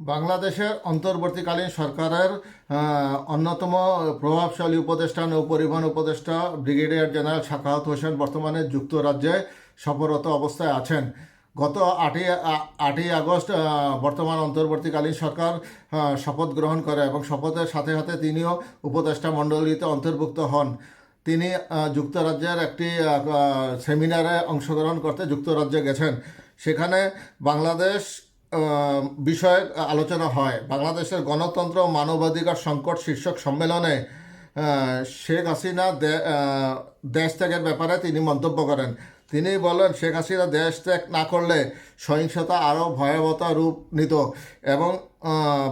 বাংলাদেশের অন্তর্বর্তীকালীন সরকারের অন্যতম প্রভাবশালী উপদেষ্টা, নৌপরিবহন উপদেষ্টা, ব্রিগেডিয়ার জেনারেল শাকাওয়াত হোসেন বর্তমানে যুক্তরাজ্যে সফররত অবস্থায় আছেন। গত আটই আটই আগস্ট বর্তমান অন্তর্বর্তীকালীন সরকার শপথ গ্রহণ করে এবং শপথের সাথে সাথে তিনিও উপদেষ্টা মণ্ডলীতে অন্তর্ভুক্ত হন। তিনি যুক্তরাজ্যের একটি সেমিনারে অংশগ্রহণ করতে যুক্তরাজ্যে গেছেন। সেখানে বাংলাদেশ বিষয়ে আলোচনা হয়। বাংলাদেশের গণতন্ত্র মানবাধিকার সংকট শীর্ষক সম্মেলনে শেখ হাসিনা দেশ ত্যাগের ব্যাপারে তিনি মন্তব্য করেন। তিনি বলেন, শেখ হাসিনা দেশ ত্যাগ না করলে সহিংসতা আরও ভয়াবহতা রূপ নিত এবং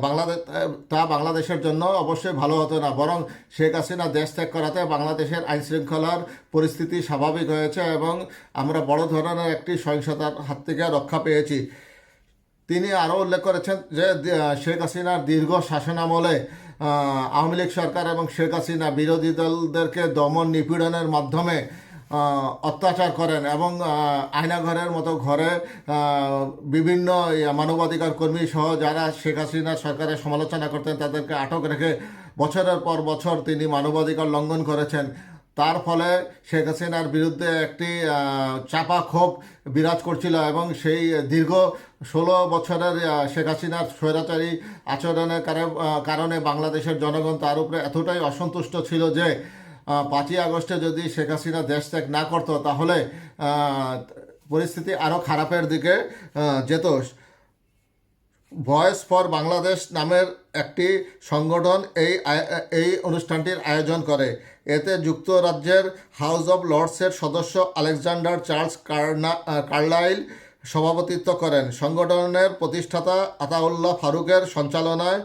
বাংলাদেশ, তা বাংলাদেশের জন্য অবশ্যই ভালো হতো না। বরং শেখ হাসিনা দেশ ত্যাগ করাতে বাংলাদেশের আইন শৃঙ্খলার পরিস্থিতি স্বাভাবিক হয়েছে এবং আমরা বড় ধরনের একটি সহিংসতার হাত থেকে রক্ষা পেয়েছি। তিনি আরও উল্লেখ করেছেন যে শেখ হাসিনার দীর্ঘ শাসনামলে আওয়ামী লীগ সরকার এবং শেখ হাসিনা বিরোধী দলদেরকে দমন নিপীড়নের মাধ্যমে অত্যাচার করেন এবং আয়নাঘরের মতো ঘরে বিভিন্ন মানবাধিকার কর্মী সহ যারা শেখ হাসিনা সরকারের সমালোচনা করতেন তাদেরকে আটক রেখে বছরের পর বছর তিনি মানবাধিকার লঙ্ঘন করেছেন। তার ফলে শেখ হাসিনার বিরুদ্ধে একটি চাপা ক্ষোভ বিরাজ করছিল এবং সেই দীর্ঘ ষোলো বছরের শেখ হাসিনার স্বৈরাচারী আচরণের কারণে বাংলাদেশের জনগণ তার উপরে এতটাই অসন্তুষ্ট ছিল যে পাঁচই আগস্টে যদি শেখ হাসিনা দেশ ত্যাগ না করতো তাহলে পরিস্থিতি আরও খারাপের দিকে যেত। ভয়েস ফর বাংলাদেশ নামের একটি সংগঠন এই এই অনুষ্ঠানটির আয়োজন করে। এতে যুক্তরাজ্যের হাউস অব লর্ডসের সদস্য আলেকজান্ডার চার্লস কার্না কার্লাইল সভাপতিত্ব করেন। সংগঠনের প্রতিষ্ঠাতা আতাউল্লাহ ফারুকের সঞ্চালনায়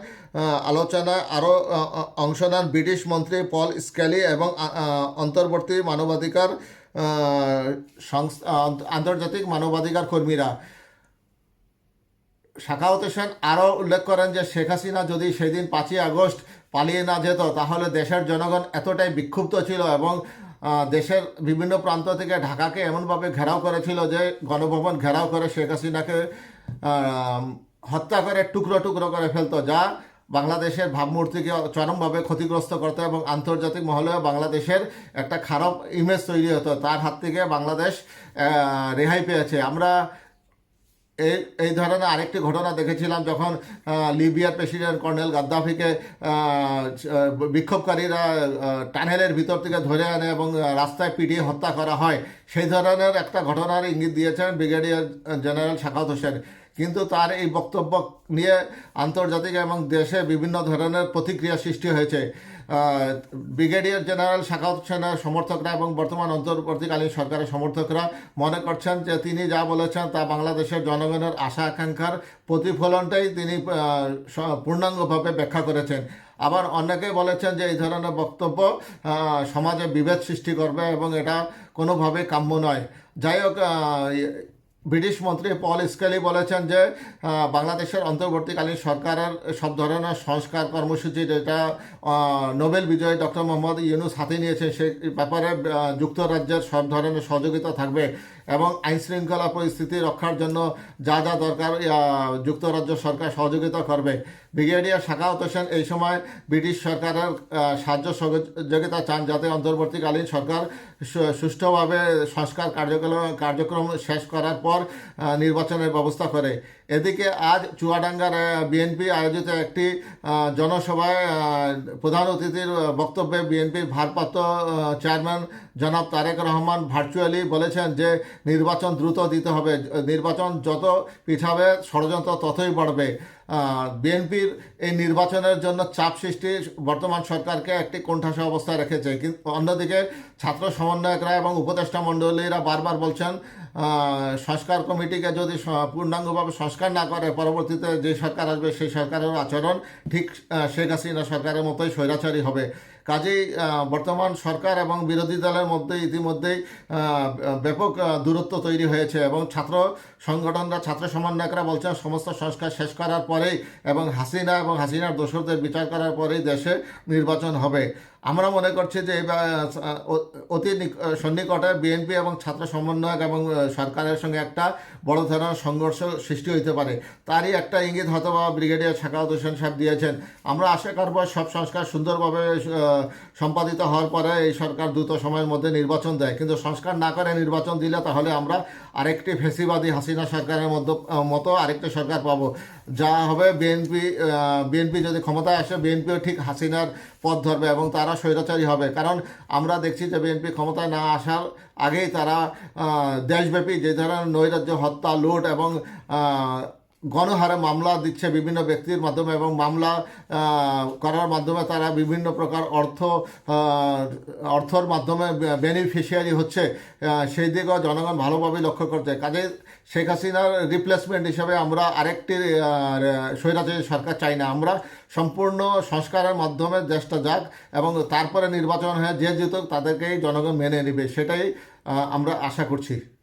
আলোচনায় আরও অংশ নেন ব্রিটিশ মন্ত্রী পল স্ক্যালি এবং অন্তর্বর্তী মানবাধিকার আন্তর্জাতিক মানবাধিকার কর্মীরা। শাখাওয়াত হোসেন আরও উল্লেখ করেন যে শেখ হাসিনা যদি সেদিন পাঁচই আগস্ট পালিয়ে না যেত, তাহলে দেশের জনগণ এতটাই বিক্ষুব্ধ ছিল এবং দেশের বিভিন্ন প্রান্ত থেকে ঢাকাকে এমনভাবে ঘেরাও করেছিল যে গণভবন ঘেরাও করে শেখ হাসিনাকে হত্যা করে টুকরো টুকরো করে ফেলতো, যা বাংলাদেশের ভাবমূর্তিকে চরমভাবে ক্ষতিগ্রস্ত করতো এবং আন্তর্জাতিক মহলেও বাংলাদেশের একটা খারাপ ইমেজ তৈরি হতো। তার হাত থেকে বাংলাদেশ রেহাই পেয়েছে। আমরা এই এই ধরনের আরেকটি ঘটনা দেখেছিলাম যখন লিবিয়ার প্রেসিডেন্ট কর্নেল গাদ্দাফিকে বিক্ষোভকারীরা টানেলের ভিতর থেকে ধরে আনে এবং রাস্তায় পিটিয়ে হত্যা করা হয়। সেই ধরনের একটা ঘটনার ইঙ্গিত দিয়েছেন ব্রিগেডিয়ার জেনারেল শাখাত হোসেন। কিন্তু তার এই বক্তব্য নিয়ে আন্তর্জাতিক এবং দেশে বিভিন্ন ধরনের প্রতিক্রিয়া সৃষ্টি হয়েছে। ব্রিগেডিয়ার জেনারেল শাখাত সেনার সমর্থকরা এবং বর্তমান অন্তর্বর্তীকালীন সরকারের সমর্থকরা মনে করছেন যে তিনি যা বলেছেন তা বাংলাদেশের জনগণের আশা আকাঙ্ক্ষার প্রতিফলনটাই তিনি পূর্ণাঙ্গভাবে ব্যাখ্যা করেছেন। আবার অনেকে বলেছেন যে এই ধরনের বক্তব্য সমাজে বিভেদ সৃষ্টি করবে এবং এটা কোনোভাবে কাম্য নয়। যাই হোক ব্রিটিশ মন্ত্রী পল স্কেলি বলেছেন যে বাংলাদেশের অন্তর্বর্তীকালীন সরকারের সব ধরনের সংস্কার কর্মসূচি যেটা নোবেল বিজয়ী ডক্টর মোহাম্মদ ইউনুস হাতে নিয়েছেন, সেই ব্যাপারে যুক্তরাজ্যের সব ধরনের সহযোগিতা থাকবে। এবং আইন শৃঙ্খলা পরিস্থিতি রক্ষার জন্য যা যা দরকার যুক্তরাজ্য সরকার সহযোগিতা করবে। ব্রিগেডিয়ার শাখাওত হোসেন এই সময় ব্রিটিশ সরকারের সাহায্য সহযোগিতা চান যাতে অন্তর্বর্তীকালীন সরকার সুষ্ঠুভাবে সংস্কার কার্যক্রম কার্যক্রম শেষ করার পর নির্বাচনের ব্যবস্থা করে। এদিকে আজ চুয়াডাঙ্গার বিএনপি আয়োজিত একটি জনসভায় প্রধান অতিথির বক্তব্যে বিএনপির ভারপ্রাপ্ত চেয়ারম্যান জনাব তারেক রহমান ভার্চুয়ালি বলেছেন যে নির্বাচন দ্রুত দিতে হবে। নির্বাচন যত পিছাবে ষড়যন্ত্র ততই বাড়বে। বিএনপির এই নির্বাচনের জন্য চাপ সৃষ্টি বর্তমান সরকারকে একটি কোণঠাসা অবস্থায় রেখেছে। কিন্তু অন্যদিকে ছাত্র সমন্বয়করা এবং উপদেষ্টা মণ্ডলীরা বারবার বলছেন সংস্কার কমিটিকে যদি পূর্ণাঙ্গভাবে সংস্কার না করে, পরবর্তীতে যে সরকার আসবে সেই সরকারের আচরণ ঠিক শেখ হাসিনা সরকারের মতোই স্বৈরাচারী হবে। কাজেই বর্তমান সরকার এবং বিরোধী দলের মধ্যে ইতিমধ্যেই ব্যাপক দূরত্ব তৈরি হয়েছে এবং ছাত্র সংগঠনরা, ছাত্র সমন্বয়করা বলছেন, সমস্ত সংস্কার শেষ করার পরেই এবং হাসিনা এবং হাসিনার দোষরদের বিচার করার পরেই দেশে নির্বাচন হবে। আমরা মনে করছি যে অতি সন্নিকটে বিএনপি এবং ছাত্র সমন্বয়ক এবং সরকারের সঙ্গে একটা বড় ধরনের সংঘর্ষ সৃষ্টি হতে পারে। তারই একটা ইঙ্গিত হয়তো বা ব্রিগেডিয়ার শাকাউত হোসেন সাহেব দিয়েছেন। আমরা আশা করব সব সংস্কার সুন্দরভাবে সম্পাদিত হওয়ার পরে এই সরকার দ্রুত সময়ের মধ্যে নির্বাচন দেয়। কিন্তু সংস্কার না করে নির্বাচন দিলে তাহলে আমরা আরেকটি ফেসিবাদী হাসিনা সরকারের মধ্য মতো আরেকটি সরকার পাবো। যা হবে বিএনপি বিএনপি যদি ক্ষমতায় আসে, বিএনপিও ঠিক হাসিনার পথ ধরবে এবং তারা স্বৈরাচারী হবে। কারণ আমরা দেখছি যে বিএনপি ক্ষমতায় না আসার আগেই তারা দেশব্যাপী যে ধরনের নৈরাজ্য, হত্যা, লুট এবং গণহারে মামলা দিচ্ছে বিভিন্ন ব্যক্তির মাধ্যমে এবং মামলা করার মাধ্যমে তারা বিভিন্ন প্রকার অর্থ অর্থর মাধ্যমে বেনিফিশিয়ারি হচ্ছে। সেই দিকেও জনগণ ভালোভাবে লক্ষ্য করছে। কাজে শেখ হাসিনার রিপ্লেসমেন্ট হিসাবে আমরা আরেকটি স্বৈরাচারী সরকার চাই না। আমরা সম্পূর্ণ সংস্কারের মাধ্যমে দেশটা যাক এবং তারপরে নির্বাচন হয়ে যে জিতুক তাদেরকেই জনগণ মেনে নেবে। সেটাই আমরা আশা করছি।